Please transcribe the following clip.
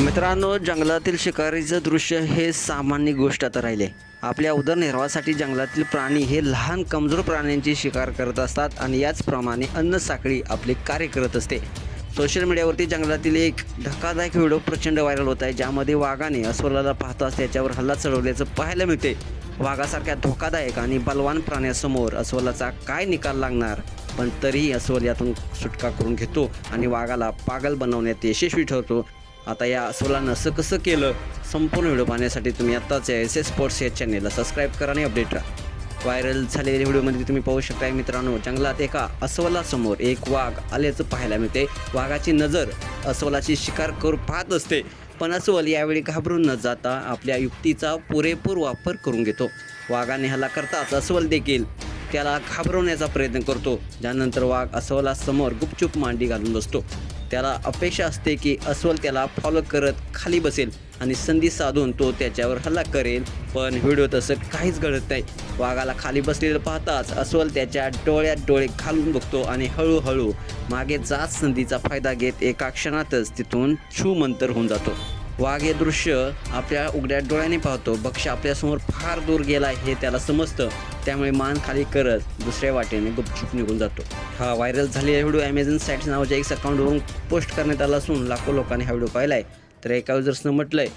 मित्रांनो जंगलातील शिकारीचं दृश्य हे सामान्य गोष्ट आता राहिले. आपल्या उदरनिर्वाहासाठी जंगलातील प्राणी हे लहान कमजोर प्राण्यांची शिकार करत असतात आणि याचप्रमाणे अन्न साखळी आपले कार्य करत असते. सोशल मीडियावरती जंगलातील एक धक्कादायक व्हिडिओ प्रचंड व्हायरल होत आहे ज्यामध्ये वाघाने अस्वलाला पाहताच त्याच्यावर हल्ला चढवल्याचं पाहायला मिळते वाघासारख्या धोकादायक आणि बलवान प्राण्यासमोर अस्वलाचा काय निकाल लागणार? पण तरीही अस्वल यातून सुटका करून घेतो आणि वाघाला पागल बनवण्यात यशस्वी ठरतो. आता या अस्वलानं असं कसं केलं. संपूर्ण व्हिडिओ पाहण्यासाठी तुम्ही आत्ताच एस एस स्पोर्ट्स या चॅनेलला सबस्क्राईब करा आणि अपडेट राहा. व्हायरल झालेल्या व्हिडिओमध्ये तुम्ही पाहू शकता मित्रांनो जंगलात एका अस्वलासमोर एक वाघ आल्याचं पाहायला मिळते वाघाची नजर अस्वलाची शिकार करू पाहत असते. पण अस्वल यावेळी घाबरून न जाता आपल्या युक्तीचा पुरेपूर वापर करून घेतो. वाघाने हल्ला करताच अस्वल देखील त्याला घाबरवण्याचा प्रयत्न करतो. ज्यानंतर वाघ अस्वलासमोर गुपचूप मांडी घालून बसतो. त्याला अपेक्षा असते की अस्वल त्याला फॉलो करत खाली बसेल आणि संधी साधून तो त्याच्यावर हल्ला करेल. पण व्हिडिओ तसं काहीच घडत नाही. वाघाला खाली बसलेलं पाहताच अस्वल त्याच्या डोळ्यात डोळे घालून बघतो आणि हळूहळू मागे जात संधीचा फायदा घेत एका क्षणातच तिथून छूमंतर होऊन जातो. वाघ हे दृश्य आपल्या उघड्या डोळ्याने पाहतो. बक्ष आपल्यासमोर फार दूर गेला हे त्याला समजतं. त्यामुळे मान खाली करत दुसऱ्या वाटेने गुपचूप निघून जातो. हा व्हायरल झालेला व्हिडिओ ॲमेझॉन साईट्स नावाच्या एक अकाउंटवरून पोस्ट करण्यात आला असून लाखो लोकांनी हा व्हिडिओ पाहिला आहे तर एका युजर्सनं आहे